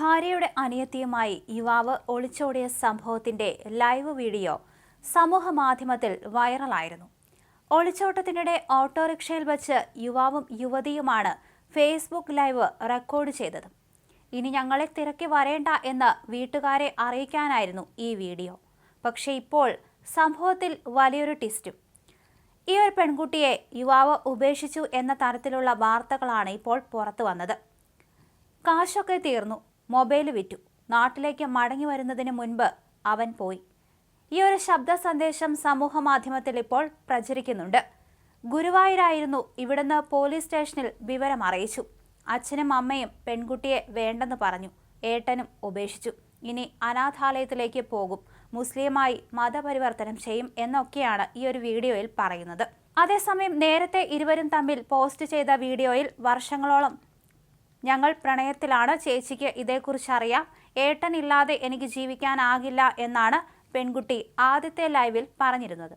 ഭാര്യയുടെ അനിയത്തിയുമായി യുവാവ് ഒളിച്ചോടിയ സംഭവത്തിന്റെ ലൈവ് വീഡിയോ സമൂഹ മാധ്യമത്തിൽ വൈറലായിരുന്നു. ഒളിച്ചോട്ടത്തിനിടെ ഓട്ടോറിക്ഷയിൽ വച്ച് യുവാവും യുവതിയുമാണ് ഫേസ്ബുക്ക് ലൈവ് റെക്കോർഡ് ചെയ്തത്. ഇനി ഞങ്ങളെ തിരക്കി വരേണ്ട എന്ന് വീട്ടുകാരെ അറിയിക്കാനായിരുന്നു ഈ വീഡിയോ. പക്ഷേ ഇപ്പോൾ സംഭവത്തിൽ വലിയൊരു ട്വിസ്റ്റും ഈ ഒരു പെൺകുട്ടിയെ യുവാവ് ഉപേക്ഷിച്ചു എന്ന തരത്തിലുള്ള വാർത്തകളാണ് ഇപ്പോൾ പുറത്തു വന്നത്. കാശൊക്കെ തീർന്നു. മൊബൈൽ വിറ്റു. നാട്ടിലേക്ക് മടങ്ങി വരുന്നതിന് മുൻപ് അവൻ പോയി. ഈ ഒരു ശബ്ദ സന്ദേശം സമൂഹ മാധ്യമത്തിൽ ഇപ്പോൾ പ്രചരിക്കുന്നുണ്ട്. ഗുരുവായൂരായിരുന്നു ഇവിടുന്ന് പോലീസ് സ്റ്റേഷനിൽ വിവരം അറിയിച്ചു. അച്ഛനും അമ്മയും പെൺകുട്ടിയെ വേണ്ടെന്ന് പറഞ്ഞു. ഏട്ടനും ഉപേക്ഷിച്ചു. ഇനി അനാഥാലയത്തിലേക്ക് പോകും. മുസ്ലിമായി മതപരിവർത്തനം ചെയ്യും എന്നൊക്കെയാണ് ഈ ഒരു വീഡിയോയിൽ പറയുന്നത്. അതേസമയം നേരത്തെ ഇരുവരും തമ്മിൽ പോസ്റ്റ് ചെയ്ത വീഡിയോയിൽ വർഷങ്ങളോളം ഞങ്ങൾ പ്രണയത്തിലാണ് ചേച്ചിക്ക് ഇതേക്കുറിച്ച് അറിയാം. ഏട്ടനില്ലാതെ എനിക്ക് ജീവിക്കാനാകില്ല എന്നാണ് പെൺകുട്ടി ആദ്യത്തെ ലൈവിൽ പറഞ്ഞിരുന്നത്.